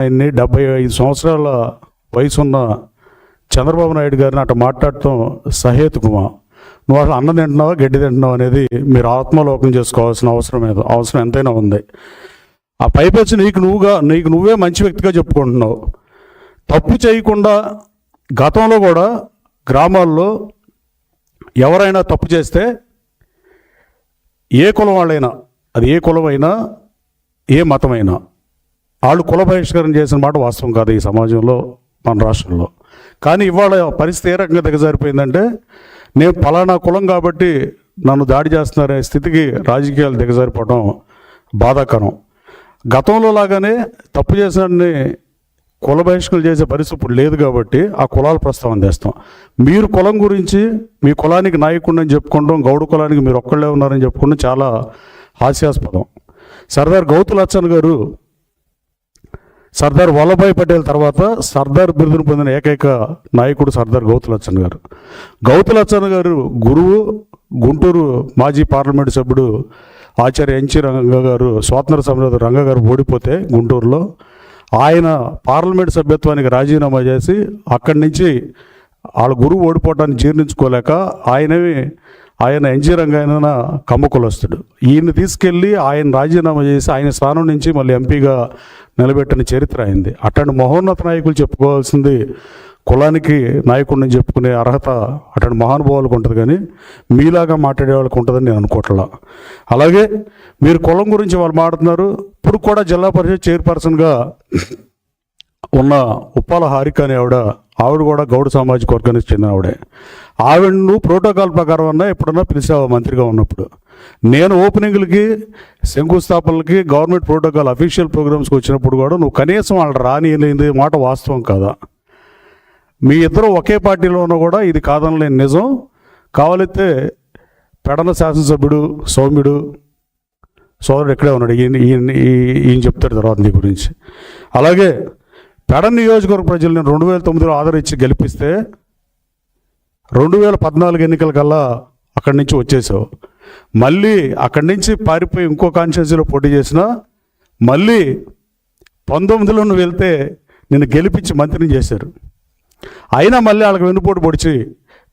ఆయన్ని డెబ్బై ఐదు సంవత్సరాల వయసున్న చంద్రబాబు నాయుడు గారిని అటు మాట్లాడటం సహేతుకుమా నువ్వు అసలు అన్నం తింటున్నావా గడ్డి తింటున్నావు అనేది మీరు ఆత్మలోకం చేసుకోవాల్సిన అవసరం ఏదో అవసరం ఎంతైనా ఉంది. ఆ పైపెచ్చి నీకు నువ్వుగా నీకు నువ్వే మంచి వ్యక్తిగా చెప్పుకుంటున్నావు. తప్పు చేయకుండా గతంలో కూడా గ్రామాల్లో ఎవరైనా తప్పు చేస్తే ఏ కులం వాళ్ళైనా అది ఏ కులమైనా ఏ మతమైనా వాళ్ళు కుల బహిష్కరణ చేసిన మాట వాస్తవం కాదు ఈ సమాజంలో మన రాష్ట్రంలో. కానీ ఇవాళ పరిస్థితి ఏ రకంగా దిగజారిపోయిందంటే నేను ఫలానా కులం కాబట్టి నన్ను దాడి చేస్తున్నారనే స్థితికి రాజకీయాలు దిగజారిపోవడం బాధాకరం. గతంలో లాగానే తప్పు చేసినని కుల బహిష్కరణ చేసే పరిస్థితి ఇప్పుడు లేదు కాబట్టి ఆ కులాల ప్రస్తావన చేస్తాం మీరు కులం గురించి మీ కులానికి నాయకుడిని అని చెప్పుకోవడం గౌడ కులానికి మీరు ఒక్కళ్ళే ఉన్నారని చెప్పుకోవడం చాలా హాస్యాస్పదం. సర్దార్ గౌతులచ్చన్ గారు సర్దార్ వల్లభాయ్ పటేల్ తర్వాత సర్దార్ బిరుదును పొందిన ఏకైక నాయకుడు సర్దార్ గౌతులచ్చన్ గారు. గౌతులచ్చన్ గారు గురువు గుంటూరు మాజీ పార్లమెంటు సభ్యుడు ఆచార్య ఎన్చి రంగ గారు స్వాతంత్ర సమరత రంగ గారు ఓడిపోతే గుంటూరులో. ఆయన పార్లమెంట్ సభ్యత్వానికి రాజీనామా చేసి అక్కడి నుంచి వాళ్ళ గురువు ఓడిపోవటాన్ని జీర్ణించుకోలేక ఆయనవి ఆయన ఎన్జీ రంగాయన కమ్మ ఈయన్ని ఈయన తీసుకెళ్ళి ఆయన రాజీనామా చేసి ఆయన స్థానం నుంచి మళ్ళీ ఎంపీగా నిలబెట్టిన చరిత్ర అయింది అటువంటి మహోన్నత నాయకులు చెప్పుకోవాల్సింది కులానికి నాయకుడిని చెప్పుకునే అర్హత అటువంటి మహానుభావులకు ఉంటుంది కానీ మీలాగా మాట్లాడే వాళ్ళకి ఉంటుందని నేను అనుకోవట్లా అలాగే మీరు కులం గురించి వాళ్ళు మాట్లాడుతున్నారు. ఇప్పుడు కూడా జిల్లా పరిషత్ చైర్పర్సన్గా ఉన్న ఉప్పాల హారిక అనే ఆవిడ ఆవిడ కూడా గౌడ సామాజిక వర్గానికి చెందిన ఆవిడే. ఆవిడను ప్రోటోకాల్ ప్రకారం అన్నా ఎప్పుడన్నా పిలిచావా మంత్రిగా ఉన్నప్పుడు. నేను ఓపెనింగ్లకి శంకుస్థాపనలకి గవర్నమెంట్ ప్రోటోకాల్ అఫీషియల్ ప్రోగ్రామ్స్కి వచ్చినప్పుడు కూడా నువ్వు కనీసం వాళ్ళు రానియలేని మాట వాస్తవం కాదా? మీ ఇద్దరు ఒకే పార్టీలో ఉన్నా కూడా ఇది కాదనలేని నిజం. కావాలైతే పెడన శాసనసభ్యుడు సౌమ్యుడు సోదరుడు ఇక్కడే ఉన్నాడు. ఈయన ఈయన ఈయన చెప్తాడు తర్వాత నీ గురించి. అలాగే పెడ నియోజకవర్గ ప్రజలను రెండు వేల తొమ్మిదిలో ఆదరించి గెలిపిస్తే రెండు వేల పద్నాలుగు ఎన్నికల కల్లా అక్కడి నుంచి వచ్చేసావు. మళ్ళీ అక్కడి నుంచి పారిపోయి ఇంకో కాన్స్టిట్యూన్సీలో పోటీ చేసినా మళ్ళీ పంతొమ్మిదిలో నువ్వు వెళ్తే నిన్ను గెలిపించి మంత్రిని చేశారు. అయినా మళ్ళీ వాళ్ళకి వెన్నుపోటు పొడిచి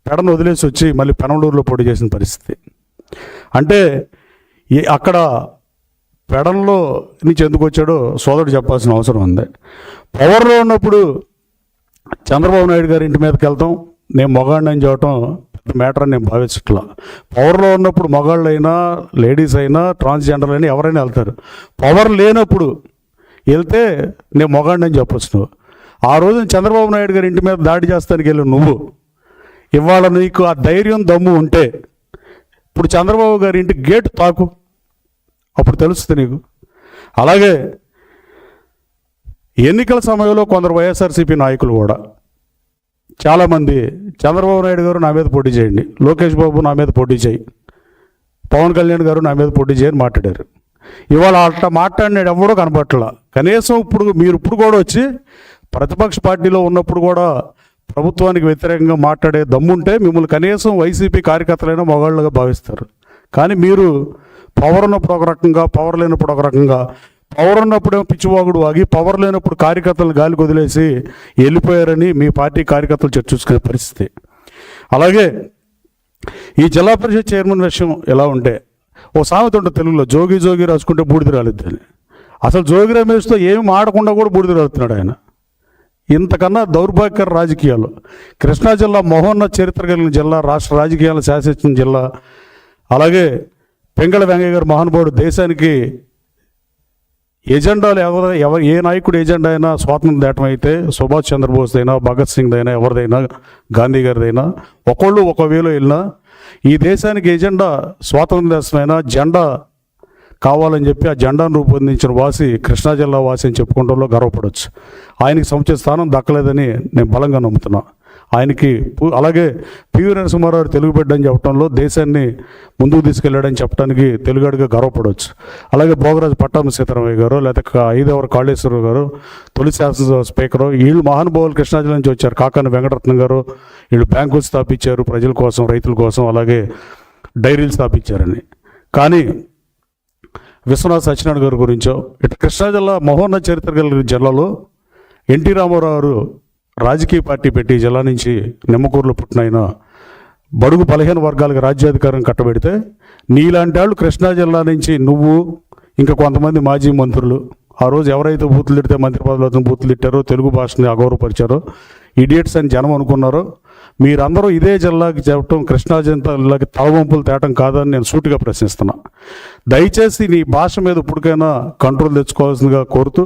పెడను వదిలేసి వచ్చి మళ్ళీ పెనండూరులో పోటీ చేసిన పరిస్థితి. అంటే అక్కడ పెడంలో నుంచి ఎందుకు వచ్చాడో సోదరుడు చెప్పాల్సిన అవసరం ఉంది. పవర్లో ఉన్నప్పుడు చంద్రబాబు నాయుడు గారి ఇంటి మీదకి వెళ్తాం. నేను మగాడిని చూడటం మ్యాటర్ని మ్యాటర్ అని నేను భావించట్లా. పవర్లో ఉన్నప్పుడు మగాళ్ళు అయినా లేడీస్ అయినా ట్రాన్స్జెండర్ అయినా ఎవరైనా వెళ్తారు. పవర్ లేనప్పుడు వెళ్తే నేను మగాడిని అని చెప్పొచ్చు. నువ్వు ఆ రోజున చంద్రబాబు నాయుడు గారి ఇంటి మీద దాడి చేస్తానికి వెళ్ళి నువ్వు. ఇవాళ నీకు ఆ ధైర్యం దమ్ము ఉంటే ఇప్పుడు చంద్రబాబు గారి ఇంటి గేటు తాకు. అప్పుడు తెలుస్తుంది నీకు. అలాగే ఎన్నికల సమయంలో కొందరు వైఎస్ఆర్సీపీ నాయకులు కూడా చాలామంది చంద్రబాబు నాయుడు గారు నా మీద పోటీ చేయండి లోకేష్ బాబు నా మీద పోటీ చేయి పవన్ కళ్యాణ్ గారు నా మీద పోటీ చేయని మాట్లాడారు. ఇవాళ అట్లా మాట్లాడినాడు ఎవడో కనపట్లా. కనీసం ఇప్పుడు మీరు ఇప్పుడు కూడా వచ్చి ప్రతిపక్ష పార్టీలో ఉన్నప్పుడు కూడా ప్రభుత్వానికి వ్యతిరేకంగా మాట్లాడే దమ్ముంటే మిమ్మల్ని కనీసం వైసీపీ కార్యకర్తలైనా మొగాళ్ళుగా భావిస్తారు. కానీ మీరు పవర్ ఉన్నప్పుడు ఒక రకంగా పవర్ లేనప్పుడు ఒక రకంగా పవర్ ఉన్నప్పుడు పిచ్చివాగుడు ఆగి పవర్ లేనప్పుడు కార్యకర్తలు గాలికి వదిలేసి వెళ్ళిపోయారని మీ పార్టీ కార్యకర్తలు చర్చించుకునే పరిస్థితి. అలాగే ఈ జిల్లా పరిషత్ చైర్మన్ విషయం ఎలా ఉంటే ఓ సామెత ఉంటుంది తెలుగులో జోగి జోగి రాసుకుంటే బూడిద రాలిద్దని. అసలు జోగి రమేష్తో ఏమి ఆడకుండా కూడా బూడిద రాలుతున్నాడు ఆయన. ఇంతకన్నా దౌర్భాగ్యకర రాజకీయాలు. కృష్ణా జిల్లా మహోన్నత చరిత్ర కలిగిన జిల్లా రాష్ట్ర రాజకీయాలు శాసించిన జిల్లా. అలాగే పెంగళ వెంగయ్య గారు మహానుభావుడు దేశానికి ఎజెండాలు ఎవరు ఎవరు ఏ నాయకుడు ఎజెండా అయినా స్వాతంత్రం దేటం అయితే సుభాష్ చంద్రబోస్ అయినా భగత్ సింగ్ అయినా ఎవరిదైనా గాంధీ గారిదైనా ఒకళ్ళు ఒక వేలో వెళ్ళినా ఈ దేశానికి ఎజెండా స్వాతంత్ర దేశమైనా జెండా కావాలని చెప్పి ఆ జెండాను రూపొందించిన వాసి కృష్ణా జిల్లా వాసి అని చెప్పుకోవడంలో గర్వపడవచ్చు ఆయనకి సముచిత స్థానం దక్కలేదని నేను బలంగా నమ్ముతున్నా. ఆయనకి అలాగే పివి నరసింహారావు తెలుగు బిడ్డ అని చెప్పడంలో దేశాన్ని ముందుకు తీసుకెళ్ళాడని చెప్పడానికి తెలుగాడిగా గర్వపడవచ్చు. అలాగే భోగరాజు పట్టాభి సీతారామయ్య గారు లేకపోతే ఐదవర కాళేశ్వరరావు గారు తొలి శాసనసభ స్పీకరు వీళ్ళు మహానుభావులు కృష్ణాజిల్లా నుంచి వచ్చారు. కాకాని వెంకటరత్నం గారు వీళ్ళు బ్యాంకులు స్థాపించారు ప్రజల కోసం రైతుల కోసం అలాగే డైరీలు స్థాపించారని. కానీ విశ్వనాథ్ సత్యనారాయణ గారి గురించో ఇటు కృష్ణా జిల్లా చరిత్ర కలిగిన జిల్లాలో ఎన్టీ రామారావు గారు రాజకీయ పార్టీ పెట్టి జిల్లా నుంచి నిమ్మకూరులో పుట్టిన బడుగు బలహీన వర్గాలకు రాజ్యాధికారం కట్టబెడితే నీలాంటి వాళ్ళు కృష్ణా జిల్లా నుంచి నువ్వు ఇంకా కొంతమంది మాజీ మంత్రులు ఆ రోజు ఎవరైతే బూతులు తిడితే మంత్రి పదవులతో బూతులు తిట్టారో తెలుగు భాషని అగౌరవపరిచారో ఇడియట్స్ అని జనం అనుకున్నారో మీరందరూ ఇదే జిల్లాకి చెప్పడం కృష్ణా జిల్లాకి తలవంపులు తేటం కాదని నేను సూటిగా ప్రశ్నిస్తున్నా. దయచేసి నీ భాష మీద ఇప్పటికైనా కంట్రోల్ తెచ్చుకోవాల్సిందిగా కోరుతూ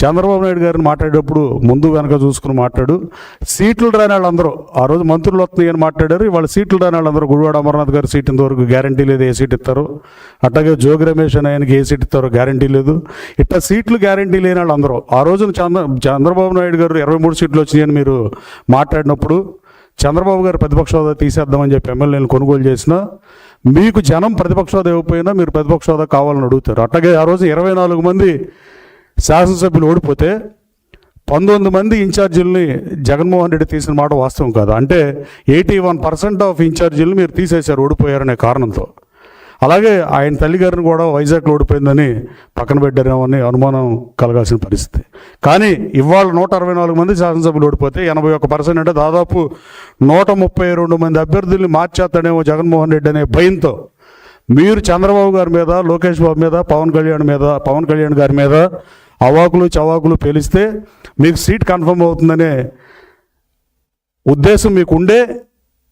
చంద్రబాబు నాయుడు గారిని మాట్లాడేటప్పుడు ముందు వెనక చూసుకుని మాట్లాడు. సీట్లు రాని వాళ్ళందరూ ఆ రోజు మంత్రులు వస్తున్నాయి అని మాట్లాడారు. ఇవాళ సీట్లు రాని వాళ్ళందరూ గుడివాడ అమర్నాథ్ గారి సీట్ ఇంతవరకు గ్యారంటీ లేదు ఏ సీట్ ఇస్తారు? అట్లాగే జోగి రమేష్ అని ఆయనకి ఏ సీట్ ఇస్తారో గ్యారంటీ లేదు. ఇట్లా సీట్లు గ్యారంటీ లేని వాళ్ళందరూ ఆ రోజున చంద్ర చంద్రబాబు నాయుడు గారు ఇరవై మూడు సీట్లు వచ్చినాయని మీరు మాట్లాడినప్పుడు చంద్రబాబు గారు ప్రతిపక్ష హోదా తీసేద్దామని చెప్పి ఎమ్మెల్యేలు కొనుగోలు చేసినా మీకు జనం ప్రతిపక్ష హోదా ఇవ్వకపోయినా మీరు ప్రతిపక్ష హోదా కావాలని అడుగుతారు. అట్లాగే ఆ రోజు ఇరవై నాలుగు మంది శాసనసభ్యులు ఓడిపోతే పంతొమ్మిది మంది ఇన్ఛార్జీలని జగన్మోహన్ రెడ్డి తీసిన మాట వాస్తవం కాదు? అంటే ఎయిటీ వన్ పర్సెంట్ ఆఫ్ ఇన్ఛార్జీలను మీరు తీసేశారు ఓడిపోయారనే కారణంతో. అలాగే ఆయన తల్లిగారిని కూడా వైజాగ్లో ఓడిపోయిందని పక్కన పెట్టారేమో అని అనుమానం కలగాల్సిన పరిస్థితి. కానీ ఇవాళ నూట అరవై నాలుగు మంది శాసనసభ్యులు ఓడిపోతే ఎనభై ఒక్క పర్సెంట్ అంటే దాదాపు నూట ముప్పై రెండు మంది అభ్యర్థుల్ని మార్చేస్తాడేమో జగన్మోహన్ రెడ్డి అనే భయంతో. మీరు చంద్రబాబు గారి మీద లోకేష్ బాబు మీద పవన్ కళ్యాణ్ మీద పవన్ కళ్యాణ్ గారి మీద అవాకులు చవాకులు పేలిస్తే మీకు సీట్ కన్ఫర్మ్ అవుతుందనే ఉద్దేశం మీకు ఉండే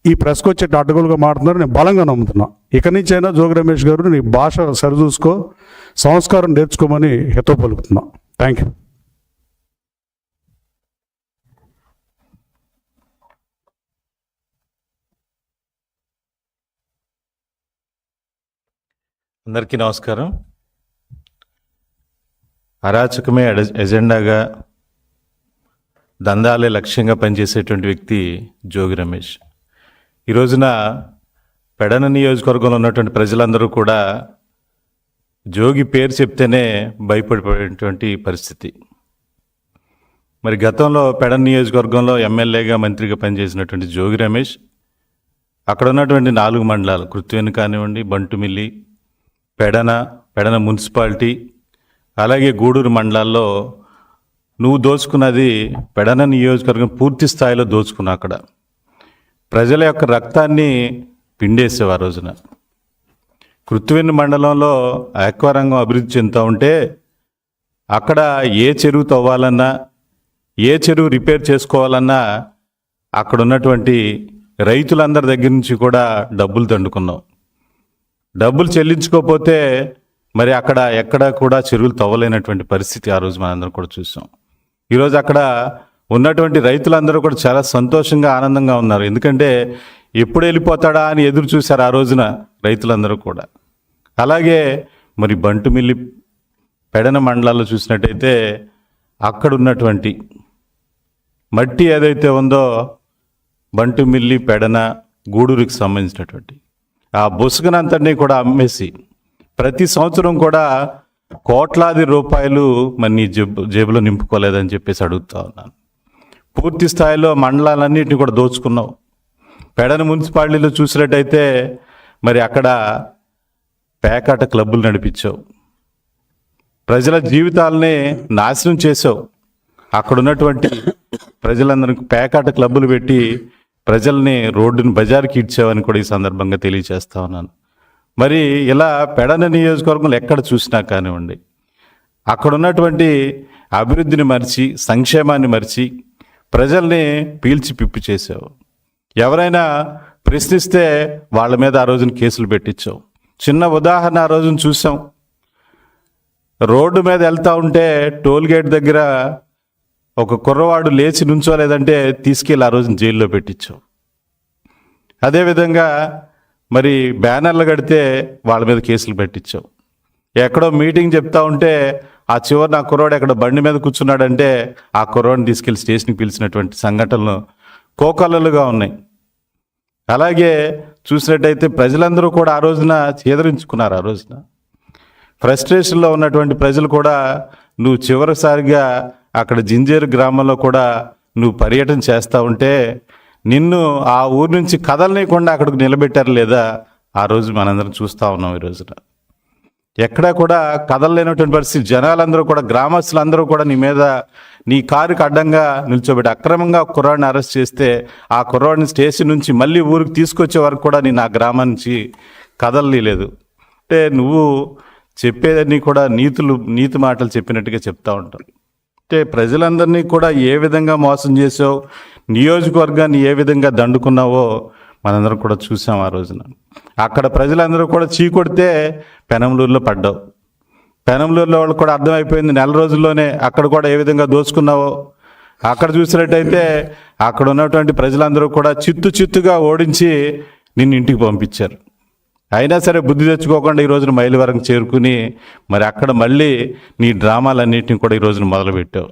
ఈ ప్రెస్కి వచ్చే అడ్డగోలుగా మాట్లాడుతున్నారు నేను బలంగా నమ్ముతున్నా. ఇక నుంచైనా జోగి రమేష్ గారు నీ భాష సరిచూసుకో సంస్కారం నేర్చుకోమని హితో పలుకుతున్నా. Thank you. అందరికీ నమస్కారం. అరాచకమే ఎజెండాగా దందాలే లక్ష్యంగా పనిచేసేటువంటి వ్యక్తి జోగి రమేష్. ఈ రోజున పెడన నియోజకవర్గంలో ఉన్నటువంటి ప్రజలందరూ కూడా జోగి పేరు చెప్తేనే భయపడిపోయేటువంటి పరిస్థితి. మరి గతంలో పెడన నియోజకవర్గంలో ఎమ్మెల్యేగా మంత్రిగా పనిచేసినటువంటి జోగి రమేష్ అక్కడ ఉన్నటువంటి నాలుగు మండలాలు కృత్వేని కానివ్వండి బంటుమిల్లి పెడన పెడన మున్సిపాలిటీ అలాగే గూడూరు మండలాల్లో నువ్వు దోచుకున్నది పెడన నియోజకవర్గం పూర్తి స్థాయిలో దోచుకున్నా అక్కడ. ప్రజల యొక్క రక్తాన్ని పిండేసేవి ఆ రోజున. కృత్వేని మండలంలో ఆక్వారంగం అభివృద్ధి చెందుతూ ఉంటే అక్కడ ఏ చెరువు తవ్వాలన్నా ఏ చెరువు రిపేర్ చేసుకోవాలన్నా అక్కడ ఉన్నటువంటి రైతులందరి దగ్గర నుంచి కూడా డబ్బులు దండుకున్నాం. డబ్బులు చెల్లించుకోకపోతే మరి అక్కడ ఎక్కడ కూడా చెరువులు తవ్వలేనటువంటి పరిస్థితి ఆ రోజు మనందరం కూడా చూసాం. ఈరోజు అక్కడ ఉన్నటువంటి రైతులందరూ కూడా చాలా సంతోషంగా ఆనందంగా ఉన్నారు. ఎందుకంటే ఎప్పుడు వెళ్ళిపోతాడా అని ఎదురు చూశారు ఆ రోజున రైతులందరూ కూడా. అలాగే మరి బంటుమిల్లి పెడన మండలాల్లో చూసినట్టయితే అక్కడ ఉన్నటువంటి మట్టి ఏదైతే ఉందో బంటుమిల్లి పెడన గూడూరుకి సంబంధించినటువంటి ఆ బొసుగునంతటినీ కూడా అమ్మేసి ప్రతి సంవత్సరం కూడా కోట్లాది రూపాయలు మరి నీ జేబు జేబులో నింపుకోలేదని చెప్పేసి అడుగుతా ఉన్నాను. పూర్తి స్థాయిలో మండలాలన్నింటినీ కూడా దోచుకున్నావు. పెడన మున్సిపాలిటీలో చూసినట్టయితే మరి అక్కడ పేకాట క్లబ్బులు నడిపించావు. ప్రజల జీవితాలని నాశనం చేసావు అక్కడ ఉన్నటువంటి ప్రజలందరికీ పేకాట క్లబ్బులు పెట్టి ప్రజల్ని రోడ్డుని బజార్కి ఇచ్చావని కూడా ఈ సందర్భంగా తెలియజేస్తా ఉన్నాను. మరి ఇలా పెడన నియోజకవర్గంలో ఎక్కడ చూసినా కానివ్వండి అక్కడ ఉన్నటువంటి అభివృద్ధిని మరిచి సంక్షేమాన్ని మరిచి ప్రజల్ని పీల్చి పిప్పి చేసావు. ఎవరైనా ప్రశ్నిస్తే వాళ్ళ మీద ఆ రోజున కేసులు పెట్టించావు. చిన్న ఉదాహరణ ఆ రోజున చూసాం. రోడ్డు మీద వెళ్తా ఉంటే టోల్ గేట్ దగ్గర ఒక కుర్రవాడు లేచి నుంచోలేదంటే తీసుకెళ్ళి ఆ రోజున జైల్లో పెట్టించావు. అదేవిధంగా మరి బ్యానర్లు కడితే వాళ్ళ మీద కేసులు పెట్టించావు. ఎక్కడో మీటింగ్ చెప్తా ఉంటే ఆ చివరి నా కుర్రాడు ఎక్కడ బండి మీద కూర్చున్నాడంటే ఆ కుర్రాడిని తీసుకెళ్ళి స్టేషన్కి పిలిచినటువంటి సంఘటనలు కోకలలుగా ఉన్నాయి. అలాగే చూసినట్టయితే ప్రజలందరూ కూడా ఆ రోజున చేదరించుకున్నారు ఆ రోజున. ఫ్రస్ట్రేషన్లో ఉన్నటువంటి ప్రజలు కూడా నువ్వు చివరిసారిగా అక్కడ జింజేరు గ్రామంలో కూడా నువ్వు పర్యటన చేస్తూ ఉంటే నిన్ను ఆ ఊరు నుంచి కదలనీయకుండా అక్కడికి నిలబెట్టారు లేదా? ఆ రోజు మనందరం చూస్తూ ఉన్నాం ఈ రోజున. ఎక్కడా కూడా కదలలేనటువంటి పరిస్థితి. జనాలందరూ కూడా గ్రామస్తులందరూ కూడా నీ మీద నీ కారుకి అడ్డంగా నిల్చోబెట్టి అక్రమంగా కుర్రాడిని అరెస్ట్ చేస్తే ఆ కుర్రాడిని స్టేషన్ నుంచి మళ్ళీ ఊరికి తీసుకొచ్చే వరకు కూడా నేను ఆ గ్రామం నుంచి కదలలేదు అంటే నువ్వు చెప్పేదని కూడా నీతులు నీతి మాటలు చెప్పినట్టుగా చెప్తా ఉంటావు అంటే ప్రజలందరినీ కూడా ఏ విధంగా మోసం చేసావు నియోజకవర్గాన్ని ఏ విధంగా దండుకున్నావో మనందరం కూడా చూసాం ఆ రోజున. అక్కడ ప్రజలందరూ కూడా చీకొడితే పెనంలూరులో పడ్డావు. పెనంలూరులో వాళ్ళు కూడా అర్థమైపోయింది నెల రోజుల్లోనే అక్కడ కూడా ఏ విధంగా దోచుకున్నావో అక్కడ చూసినట్టయితే అక్కడ ఉన్నటువంటి ప్రజలందరూ కూడా చిత్తు చిత్తుగా ఓడించి నిన్ను ఇంటికి పంపించారు. అయినా సరే బుద్ధి తెచ్చుకోకుండా ఈ రోజున మైలు వరకు చేరుకుని మరి అక్కడ మళ్ళీ నీ డ్రామాలన్నింటినీ కూడా ఈ రోజున మొదలుపెట్టావు.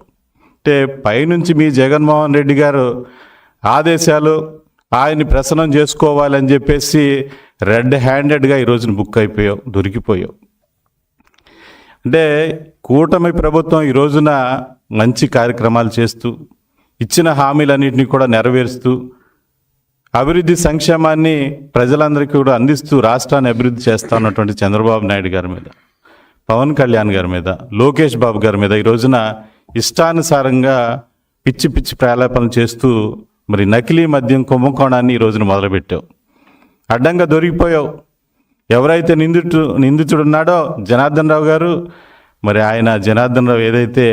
అంటే పైనుంచి మీ జగన్మోహన్ రెడ్డి గారు ఆదేశాలు ఆయన్ని ప్రసన్నం చేసుకోవాలని చెప్పేసి రెడ్ హ్యాండెడ్గా ఈ రోజున బుక్ అయిపోయావు దొరికిపోయావు. అంటే కూటమి ప్రభుత్వం ఈ రోజున మంచి కార్యక్రమాలు చేస్తూ ఇచ్చిన హామీలన్నింటినీ కూడా నెరవేరుస్తూ అభివృద్ధి సంక్షేమాన్ని ప్రజలందరికీ కూడా అందిస్తూ రాష్ట్రాన్ని అభివృద్ధి చేస్తా ఉన్నటువంటి చంద్రబాబు నాయుడు గారి మీద పవన్ కళ్యాణ్ గారి మీద లోకేష్ బాబు గారి మీద ఈ రోజున ఇష్టానుసారంగా పిచ్చి పిచ్చి ప్రాలాపనలు చేస్తూ మరి నకిలీ మద్యం కుంభకోణాన్ని ఈ రోజున మొదలుపెట్టావు. అడ్డంగా దొరికిపోయావు. ఎవరైతే నిందితు నిందితుడున్నాడో జనార్దన్ రావు గారు మరి ఆయన జనార్దన్ రావు ఏదైతే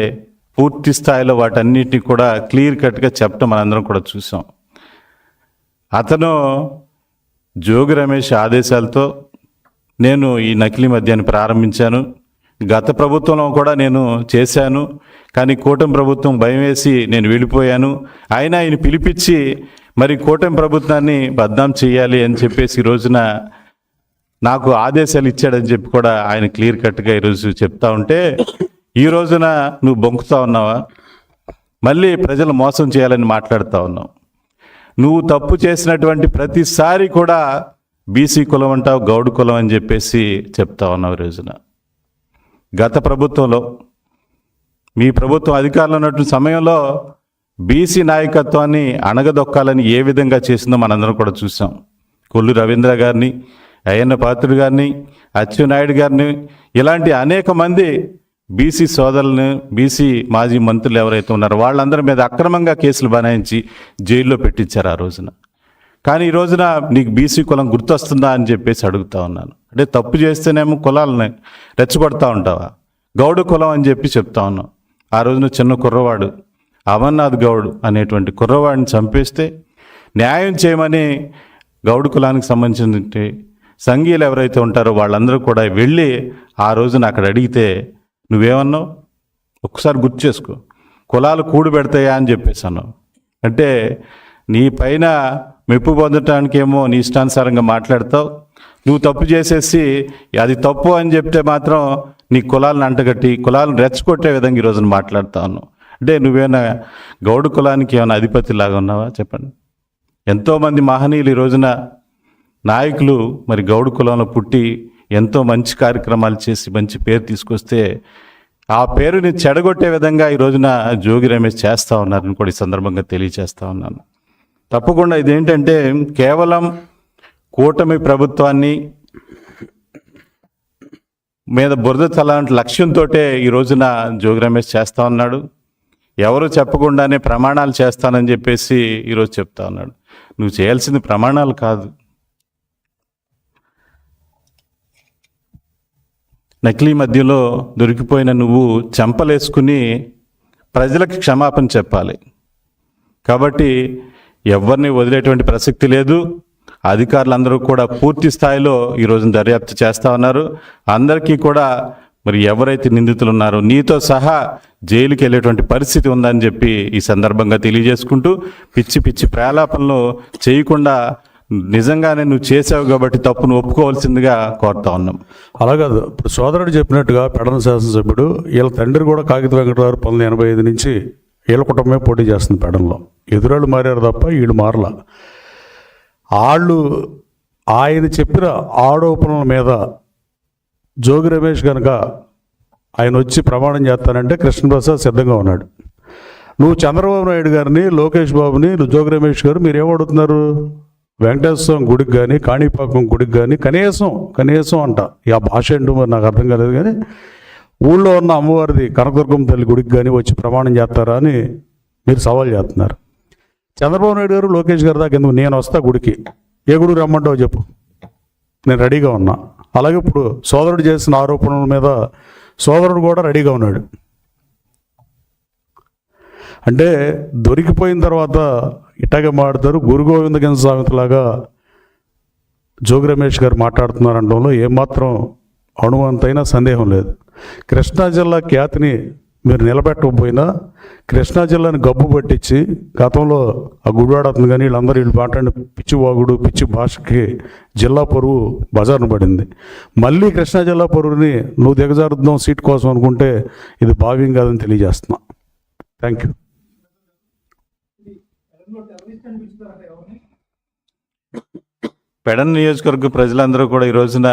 పూర్తి స్థాయిలో వాటన్నిటిని కూడా క్లియర్ కట్గా చెప్పడం మనందరం కూడా చూసాం. అతను జోగి రమేష్ ఆదేశాలతో నేను ఈ నకిలీ మద్యాన్ని ప్రారంభించాను. గత ప్రభుత్వంలో కూడా నేను చేశాను. కానీ కూటమి ప్రభుత్వం భయం వేసి నేను వెళ్ళిపోయాను. ఆయన ఆయన పిలిపించి మరి కూటమి ప్రభుత్వాన్ని బద్నాం చేయాలి అని చెప్పేసి ఈ రోజున నాకు ఆదేశాలు ఇచ్చాడని చెప్పి కూడా ఆయన క్లియర్ కట్గా ఈరోజు చెప్తా ఉంటే ఈ రోజున నువ్వు బొంకుతా ఉన్నావా? మళ్ళీ ప్రజలు మోసం చేయాలని మాట్లాడుతూ ఉన్నావు. నువ్వు తప్పు చేసినటువంటి ప్రతిసారి కూడా బీసీ కులం అంటావు గౌడు కులం అని చెప్పేసి చెప్తా ఉన్నావు రోజున. గత ప్రభుత్వంలో మీ ప్రభుత్వం అధికారంలో ఉన్నటువంటి సమయంలో బీసీ నాయకత్వాన్ని అణగదొక్కాలని ఏ విధంగా చేసిందో మనందరం కూడా చూసాం. కొల్లు రవీంద్ర గారిని అయ్యన్న పాత్రుడు గారిని అచ్చెన్నాయుడు గారిని ఇలాంటి అనేక మంది బీసీ సోదరులను బీసీ మాజీ మంత్రులు ఎవరైతే ఉన్నారో వాళ్ళందరి మీద అక్రమంగా కేసులు బనాయించి జైల్లో పెట్టించారు ఆ రోజున. కానీ ఈ రోజున నీకు బీసీ కులం గుర్తొస్తుందా అని చెప్పేసి అడుగుతా ఉన్నాను. అంటే తప్పు చేస్తేనేమో కులాలని రెచ్చగొడతా ఉంటావా? గౌడు కులం అని చెప్పి చెప్తా ఉన్నాం. ఆ రోజున చిన్న కుర్రవాడు అమర్నాథ్ గౌడ్ అనేటువంటి కుర్రవాడిని చంపేస్తే న్యాయం చేయమని గౌడు కులానికి సంబంధించిన సంఘీయులు ఎవరైతే ఉంటారో వాళ్ళందరూ కూడా వెళ్ళి ఆ రోజున అక్కడ అడిగితే నువ్వేమన్నావు? ఒక్కసారి గుర్తు చేసుకో. కులాలు కూడు పెడతాయా అని చెప్పేసి అన్నావు. అంటే నీ పైన మెప్పు పొందటానికేమో నీ ఇష్టానుసారంగా మాట్లాడతావు. నువ్వు తప్పు చేసేసి అది తప్పు అని చెప్తే మాత్రం నీ కులాలను అంటగట్టి కులాలను రెచ్చగొట్టే విధంగా ఈ రోజున మాట్లాడుతా ఉన్నావు. అంటే నువ్వేనా గౌడు కులానికి ఏమైనా అధిపతి లాగా ఉన్నావా? చెప్పండి. ఎంతోమంది మహనీయులు ఈ రోజున నాయకులు మరి గౌడు కులంలో పుట్టి ఎంతో మంచి కార్యక్రమాలు చేసి మంచి పేరు తీసుకొస్తే ఆ పేరుని చెడగొట్టే విధంగా ఈ రోజున జోగి రమేష్ చేస్తూ ఉన్నారని కూడా ఈ సందర్భంగా తెలియజేస్తూ ఉన్నాను. తప్పకుండా ఇదేంటంటే కేవలం కూటమి ప్రభుత్వాన్ని మీద బురద చల్లాలంటే లక్ష్యంతో ఈ రోజున జోగి రమేష్ చేస్తూ ఉన్నాడు. ఎవరు చెప్పకుండానే ప్రమాణాలు చేస్తానని చెప్పేసి ఈరోజు చెప్తా ఉన్నాడు. నువ్వు చేయాల్సింది ప్రమాణాలు కాదు. నకిలీ మధ్యలో దొరికిపోయిన నువ్వు చెంపలేసుకుని ప్రజలకు క్షమాపణ చెప్పాలి. కాబట్టి ఎవరిని వదిలేటువంటి ప్రసక్తి లేదు. అధికారులందరూ కూడా పూర్తి స్థాయిలో ఈరోజు దర్యాప్తు చేస్తా ఉన్నారు. అందరికీ కూడా మరి ఎవరైతే నిందితులు ఉన్నారో నీతో సహా జైలుకి వెళ్ళేటువంటి పరిస్థితి ఉందని చెప్పి ఈ సందర్భంగా తెలియజేసుకుంటూ పిచ్చి పిచ్చి ప్రేలాపనలు చేయకుండా నిజంగానే నువ్వు చేసావు కాబట్టి తప్పును ఒప్పుకోవాల్సిందిగా కోరుతా ఉన్నాం. అలా కాదు ఇప్పుడు సోదరుడు చెప్పినట్టుగా పెడన శాసనసభ్యుడు వీళ్ళ తండ్రి కూడా కాగిత వెంకటరావు పంతొమ్మిది ఎనభై ఐదు నుంచి వీళ్ళ కుటుంబమే పోటీ చేస్తుంది పెడన్లో. ఎదురాళ్ళు మారారు తప్ప వీళ్ళు మారల. వాళ్ళు ఆయన చెప్పిన ఆరోపణల మీద జోగి రమేష్ కనుక ఆయన వచ్చి ప్రమాణం చేస్తానంటే కృష్ణప్రసాద్ సిద్ధంగా ఉన్నాడు. నువ్వు చంద్రబాబు నాయుడు గారిని లోకేష్ బాబుని జోగి రమేష్ గారు మీరు ఏమడుగుతున్నారు వెంకటేశ్వరం గుడికి కానీ కాణిపాకం గుడికి కానీ కనీసం కనీసం అంట. ఆ భాష ఏంటో మరి నాకు అర్థం కాలేదు కానీ ఊళ్ళో ఉన్న అమ్మవారిది కనకదుర్గం తల్లి గుడికి కానీ వచ్చి ప్రమాణం చేస్తారా అని మీరు సవాల్ చేస్తున్నారు. చంద్రబాబు నాయుడు గారు లోకేష్ గారు దాకా ఎందుకు? నేను వస్తా గుడికి. ఏ గుడికి రమ్మంటావు చెప్పు. నేను రెడీగా ఉన్నా. అలాగే ఇప్పుడు సోదరుడు చేసిన ఆరోపణల మీద సోదరుడు కూడా రెడీగా ఉన్నాడు. అంటే దొరికిపోయిన తర్వాత ఇట్టగే మాడతారు గురు గోవింద గింజ సామెతలాగా జోగి రమేష్ గారు మాట్లాడుతున్నారు అనడంలో ఏమాత్రం అణువంతైనా సందేహం లేదు. కృష్ణా జిల్లా ఖ్యాతిని మీరు నిలబెట్టకపోయినా కృష్ణా జిల్లాని గబ్బు పట్టించి గతంలో ఆ గుడివాడ అతను కానీ వీళ్ళందరూ వీళ్ళు మాట్లాడిన పిచ్చి వాగుడు పిచ్చి భాషకి జిల్లా పరువు బజార్ను పడింది. మళ్ళీ కృష్ణా జిల్లా పరువుని నువ్వు దిగజారుద్దాం సీట్ కోసం అనుకుంటే ఇది భావ్యం కాదని తెలియజేస్తున్నా. థ్యాంక్ యూ పెడన నియోజకవర్గ ప్రజలందరూ కూడా ఈ రోజున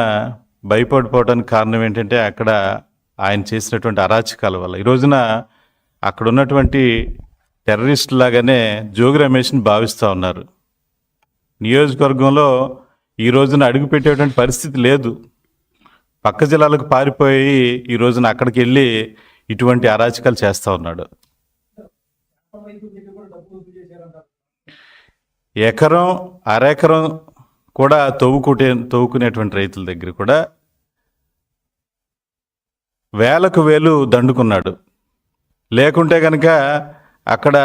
భయపడిపోవడానికి కారణం ఏంటంటే అక్కడ ఆయన చేసినటువంటి అరాచకాల వల్ల. ఈ రోజున అక్కడ ఉన్నటువంటి టెర్రరిస్ట్ లాగానే జోగి రమేష్ని భావిస్తూ ఉన్నారు. నియోజకవర్గంలో ఈ రోజున అడుగుపెట్టేటువంటి పరిస్థితి లేదు. పక్క జిల్లాలకు పారిపోయి ఈ రోజున అక్కడికి వెళ్ళి ఇటువంటి అరాచకాలు చేస్తూ ఉన్నాడు. ఎకరం అరెకరం కూడా తవ్వుకుటే తవ్వుకునేటువంటి రైతుల దగ్గర కూడా వేలకు వేలు దండుకున్నాడు. లేకుంటే కనుక అక్కడ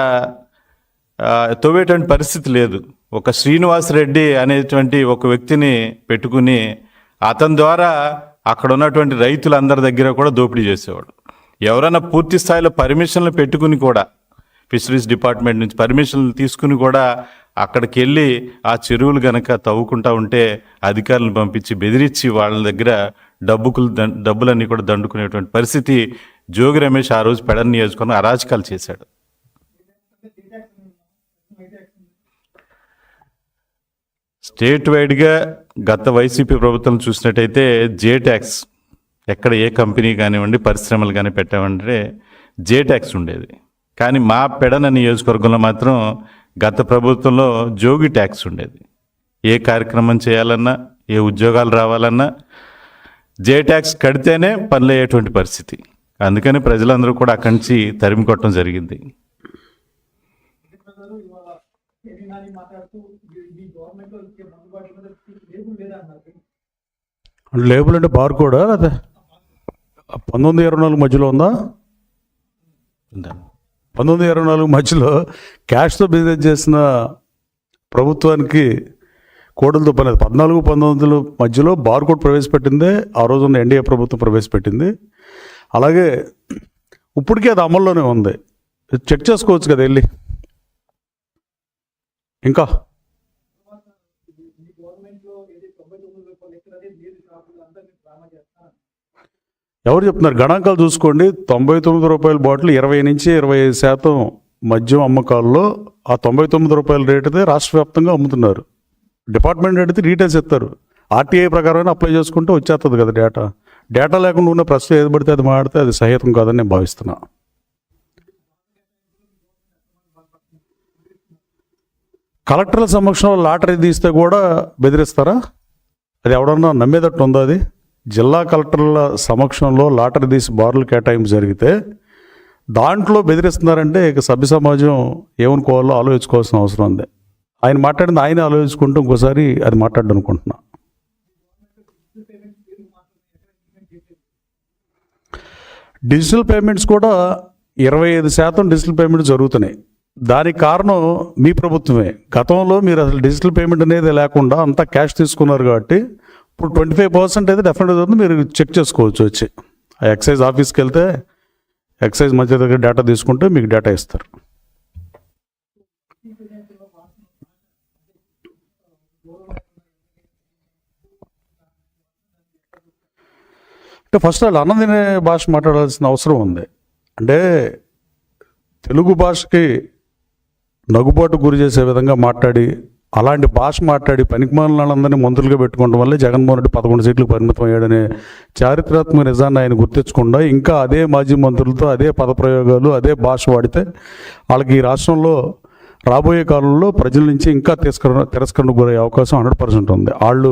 తవ్వేటువంటి పరిస్థితి లేదు. ఒక శ్రీనివాస్ రెడ్డి అనేటువంటి ఒక వ్యక్తిని పెట్టుకుని అతని ద్వారా అక్కడ ఉన్నటువంటి రైతులందరి దగ్గర కూడా దోపిడీ చేసేవాడు. ఎవరైనా పూర్తి స్థాయిలో పర్మిషన్లు పెట్టుకుని కూడా ఫిషరీస్ డిపార్ట్మెంట్ నుంచి పర్మిషన్లు తీసుకుని కూడా అక్కడికి వెళ్ళి ఆ చెరువులు గనక తవ్వుకుంటా ఉంటే అధికారులను పంపించి బెదిరించి వాళ్ళ దగ్గర డబ్బుకులు డబ్బులన్నీ కూడా దండుకునేటువంటి పరిస్థితి జోగి రమేష్ ఆ రోజు పెడన్ నియోజకవర్గం అరాచకాలు చేశాడు. స్టేట్ వైడ్గా గత వైసీపీ ప్రభుత్వం చూసినట్టయితే జే ట్యాక్స్ ఎక్కడ ఏ కంపెనీ కానివ్వండి పరిశ్రమలు కానీ పెట్టామంటే జే ట్యాక్స్ ఉండేది. కానీ మా పెడన నియోజకవర్గంలో మాత్రం గత ప్రభుత్వంలో జోగి ట్యాక్స్ ఉండేది. ఏ కార్యక్రమం చేయాలన్నా ఏ ఉద్యోగాలు రావాలన్నా జే ట్యాక్స్ కడితేనే పనులు అయ్యేటువంటి పరిస్థితి. అందుకని ప్రజలందరూ కూడా అక్కడి నుంచి తరిమి కొట్టడం జరిగింది. లేబుల్ అంటే బార్ కూడా అదే పంతొమ్మిది ఇరవై నాలుగు మధ్యలో ఉందా? ఉందండి. పంతొమ్మిది ఇరవై నాలుగు మధ్యలో క్యాష్తో బిజినెస్ చేసిన ప్రభుత్వానికి కోడలతో పని పద్నాలుగు పంతొమ్మిదిలో మధ్యలో బార్ కోడ్ ప్రవేశపెట్టిందే ఆ రోజున ఎన్డీఏ ప్రభుత్వం ప్రవేశపెట్టింది. అలాగే ఇప్పటికీ అది అమల్లోనే ఉంది. చెక్ చేసుకోవచ్చు కదా వెళ్ళి. ఇంకా ఈ గవర్నమెంట్లో ఏది తొంభై తొమ్మిది రూపాయలు ఎక్కడ లేదు షాపులు అందరినీ డ్రామా చేస్తున్నారు ఎవరు చెప్తున్నారు? గణాంకాలు చూసుకోండి. తొంభై తొమ్మిది రూపాయల బాటిల్ ఇరవై నుంచి ఇరవై ఐదు శాతం మద్యం అమ్మకాల్లో ఆ తొంభై తొమ్మిది రూపాయల రేటుదే రాష్ట్ర వ్యాప్తంగా అమ్ముతున్నారు. డిపార్ట్మెంట్ అడిగితే డీటెయిల్స్ ఇస్తారు. ఆర్టీఐ ప్రకారమైన అప్లై చేసుకుంటే వచ్చేస్తుంది కదా డేటా. డేటా లేకుండా ఉన్న ప్రశ్న ఏది పడితే అది మాడితే అది సహితం కాదని నేను భావిస్తున్నా. కలెక్టర్ల సమక్షంలో లాటరీ తీస్తే కూడా బెదిరిస్తారా? అది ఎవడన్నా నమ్మేటట్టు ఉందా అది? జిల్లా కలెక్టర్ల సమక్షంలో లాటరీ తీసి బార్లు కేటాయింపు జరిగితే దాంట్లో బెదిరిస్తున్నారంటే ఇక సభ్య సమాజం ఏమనుకోవాలో ఆలోచించుకోవాల్సిన అవసరం ఉంది. ఆయన మాట్లాడింది ఆయన ఆలోచించుకుంటూ ఇంకోసారి అది మాట్లాడడం అనుకుంటున్నా డిజిటల్ పేమెంట్స్ కూడా ఇరవై ఐదు శాతం డిజిటల్ పేమెంట్ జరుగుతున్నాయి. దానికి కారణం మీ ప్రభుత్వమే. గతంలో మీరు అసలు డిజిటల్ పేమెంట్ అనేది లేకుండా అంతా క్యాష్ తీసుకున్నారు కాబట్టి ఇప్పుడు ట్వంటీ ఫైవ్ పర్సెంట్ అయితే డెఫినెట్గా జరుగుతుంది మీరు చెక్ చేసుకోవచ్చు వచ్చి. ఆ ఎక్సైజ్ ఆఫీస్కి వెళ్తే ఎక్సైజ్ మధ్య దగ్గర డేటా తీసుకుంటే మీకు డేటా ఇస్తారు. అంటే ఫస్ట్ వాళ్ళు అన్నం తినే భాష మాట్లాడాల్సిన అవసరం ఉంది. అంటే తెలుగు భాషకి నగుబాటు గురి చేసే విధంగా మాట్లాడి అలాంటి భాష మాట్లాడి పనికిమాలందరినీ మంత్రులుగా పెట్టుకోవడం వల్లే జగన్మోహన్ రెడ్డి పదకొండు సీట్లు పరిమితం అయ్యాడనే చారిత్రాత్మక నిజాన్ని ఆయన గుర్తించకుండా ఇంకా అదే మాజీ మంత్రులతో అదే పదప్రయోగాలు అదే భాష వాడితే వాళ్ళకి ఈ రాష్ట్రంలో రాబోయే కాలంలో ప్రజల నుంచి ఇంకా తిరస్కరణ తిరస్కరణకు గురయ్యే అవకాశం హండ్రెడ్ పర్సెంట్ ఉంది. వాళ్ళు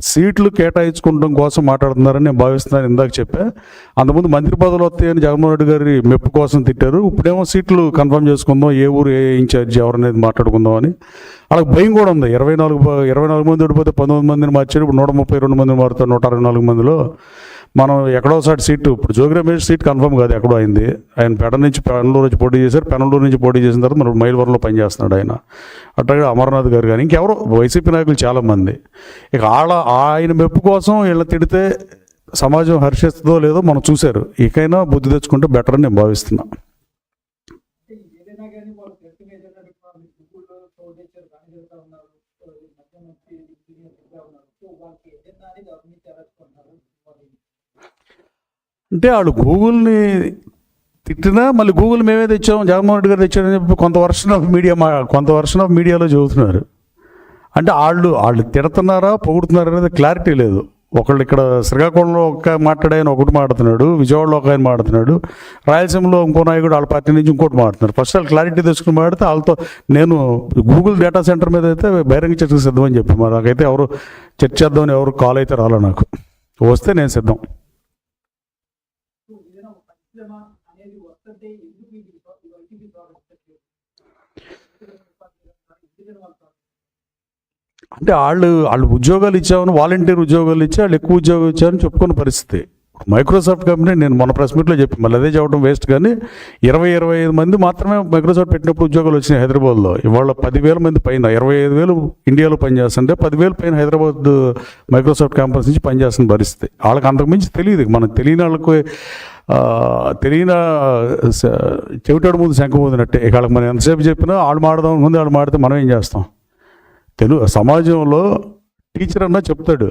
సీట్లు కేటాయించుకోవడం కోసం మాట్లాడుతున్నారని నేను భావిస్తున్నాను. ఇందాక చెప్పా. అంతకుముందు మంత్రి పదవులు వస్తాయని జగన్మోహన్ రెడ్డి గారి మెప్పు కోసం తిట్టారు. ఇప్పుడేమో సీట్లు కన్ఫర్మ్ చేసుకుందాం ఏ ఊరు ఏ ఇన్ఛార్జ్ ఎవరనేది మాట్లాడుకుందాం అని వాళ్ళకి భయం కూడా ఉంది. ఇరవై నాలుగు ఇరవై నాలుగు మంది ఓడిపోతే పంతొమ్మిది మందిని మార్చారు. ఇప్పుడు నూట ముప్పై రెండు మందిని మారుతారు నూట అరవై నాలుగు మందిలో. మనం ఎక్కడోసారి సీటు ఇప్పుడు జోగి రమేష్ సీట్ కన్ఫర్మ్ కాదు ఎక్కడో అయింది. ఆయన పెడ నుంచి పెనలూరు నుంచి పోటీ చేశారు. పెనలూరు నుంచి పోటీ చేసిన తర్వాత మనం మైలవరంలో పనిచేస్తున్నాడు ఆయన. అట్లాగే అమర్నాథ్ గారు కానీ ఇంకెవరో వైసీపీ నాయకులు చాలామంది. ఇక వాళ్ళ ఆయన మెప్పు కోసం వీళ్ళని తిడితే సమాజం హర్షిస్తుందో లేదో మనం చూశారు. ఇకైనా బుద్ధి తెచ్చుకుంటే బెటర్ అని నేను భావిస్తున్నాను అంటే ఏదైనా కానీ వాళ్ళు ప్రస్తుతం ఏదైనా పెట్టుకోవాలి గుగ్గుల్లో చోటు తెచ్చారు కానీ చెప్తా ఉన్నారు సో ఈ మధ్య నుంచి ఇంజనీర్ చెప్తా ఉన్నారు సో వాళ్ళకి ఏదైనా అనేది అవినీతి అరచుకుంటున్నారు వాళ్ళు అంటే వాళ్ళు గూగుల్ని తిట్టినా మళ్ళీ గూగుల్ మేమే తెచ్చాం జగన్మోహన్ రెడ్డి గారు తెచ్చారని చెప్పి కొంత వర్షన్ ఆఫ్ మీడియా మా కొంత వర్షన్ ఆఫ్ మీడియాలో చదువుతున్నారు అంటే వాళ్ళు వాళ్ళు తిడుతున్నారా పొగుడుతున్నారా అనేది క్లారిటీ లేదు. ఒకళ్ళు ఇక్కడ శ్రీకాకుళంలో ఒక మాట్లాడాయని ఒకటి మాడుతున్నాడు విజయవాడలో ఒక ఆయన మాడుతున్నాడు రాయలసీమలో ఇంకో నాయకుడు వాళ్ళ పార్టీ నుంచి ఇంకోటి మాడుతున్నారు ఫస్ట్ వాళ్ళు క్లారిటీ తెచ్చుకుని మాడితే వాళ్ళతో నేను గూగుల్ డేటా సెంటర్ మీద అయితే బహిరంగ చర్చకు సిద్ధమని చెప్పి మరి నాకైతే ఎవరు చర్చ చేద్దామని ఎవరు కాల్ అయితే రాలే నాకు. వస్తే నేను సిద్ధం సో ఏదైనా ఒక పరిశ్రమ అనేది వస్తుంటే ఎందుకు ఇది వైసీపీ ప్రాడక్ట్ ఇంజనీర్ వాళ్ళు అంటే వాళ్ళు వాళ్ళు ఉద్యోగాలు ఇచ్చామని వాలంటీర్ ఉద్యోగాలు ఇచ్చి వాళ్ళు ఎక్కువ ఉద్యోగాలు ఇచ్చారని చెప్పుకున్న పరిస్థితి. మైక్రోసాఫ్ట్ కంపెనీ నేను మన ప్రెస్ మీట్లో చెప్పి మళ్ళీ అదే చెప్పడం వేస్ట్ కానీ ఇరవై ఇరవై ఐదు మంది మాత్రమే మైక్రోసాఫ్ట్ పెట్టినప్పుడు ఉద్యోగాలు వచ్చినాయి హైదరాబాద్లో. ఇవాళ పదివేల మంది పైన ఇరవై ఐదు వేలు ఇండియాలో పనిచేస్తుంటే పదివేల పైన హైదరాబాద్ మైక్రోసాఫ్ట్ క్యాంపస్ నుంచి పనిచేస్తున్న పరిస్థితి. వాళ్ళకి అంతకుమించి తెలియదు. మనకు తెలియని వాళ్ళకు తెలియని చెవిటాడు ముందు శంఖ ముందునట్టే ఇక వాళ్ళకి మనం ఎంతసేపు చెప్పినా వాళ్ళు మాడదాం ముందు వాళ్ళు మాడితే మనం ఏం చేస్తాం? తెలుగు సమాజంలో టీచర్ అన్నా చెప్తాడు.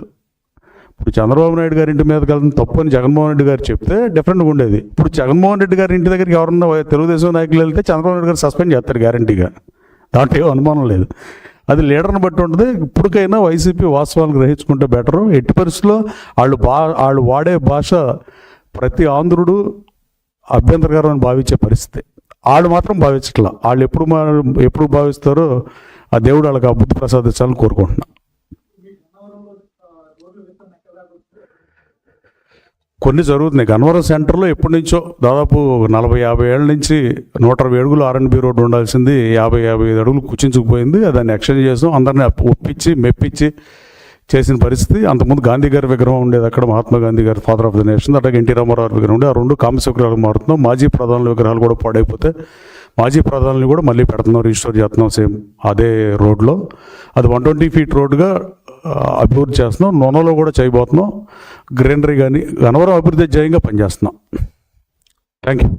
ఇప్పుడు చంద్రబాబు నాయుడు గారి ఇంటి మీదకి వెళ్తుంది తప్పు అని జగన్మోహన్ రెడ్డి గారు చెప్తే డిఫరెంట్గా ఉండేది. ఇప్పుడు జగన్మోహన్ రెడ్డి గారి ఇంటి దగ్గరికి ఎవరన్నా తెలుగుదేశం నాయకులు వెళ్తే చంద్రబాబు నాయుడు గారు సస్పెండ్ చేస్తారు గ్యారంటీగా దాంట్లో ఏం అనుమానం లేదు. అది లీడర్ని బట్టి ఉంటుంది. ఇప్పటికైనా వైసీపీ వాస్తవాలు గ్రహించుకుంటే బెటరు ఎట్టి పరిస్థితుల్లో వాళ్ళు బా వాళ్ళు వాడే భాష ప్రతి ఆంధ్రుడు అభ్యంతరకరం అని భావించే పరిస్థితి. వాళ్ళు మాత్రం భావించట్లా. వాళ్ళు ఎప్పుడు మా ఎప్పుడు భావిస్తారో ఆ దేవుడు వాళ్ళకి ఆ బుద్ధి ప్రసాదించాలని కోరుకుంటున్నా. కొన్ని జరుగుతున్నాయి. గన్నవరం సెంటర్లో ఎప్పటి నుంచో దాదాపు నలభై యాభై ఏళ్ళ నుంచి నూట అరవై అడుగులు ఆర్ఎన్బి రోడ్డు ఉండాల్సింది. యాభై యాభై ఐదు అడుగులు కుచించుకుపోయింది. దాన్ని ఎక్స్చేంజ్ చేసాం. అందరిని ఒప్పించి మెప్పించి చేసిన పరిస్థితి. అంతకుముందు గాంధీ గారి విగ్రహం ఉండేది అక్కడ మహాత్మా గాంధీ గారి ఫాదర్ ఆఫ్ ద నేషన్ అట్లాగే ఎన్టీ రామారావు విగ్రహం ఉండే. ఆ రెండు కాంస్య విగ్రహాలు మారుతున్నాం. మాజీ ప్రధానుల విగ్రహాలు కూడా పాడైపోతే మాజీ ప్రధానులు కూడా మళ్ళీ పెడుతున్నాం రిజిస్టోర్ చేస్తున్నాం సేమ్ అదే రోడ్లో. అది వన్ ట్వంటీ ఫీట్ రోడ్గా అభివృద్ధి చేస్తున్నాం. నూనెలో కూడా చేయబోతున్నాం. గ్రీనరీ కానీ గనవరం అభివృద్ధి జయంగా పనిచేస్తున్నాం. Thank you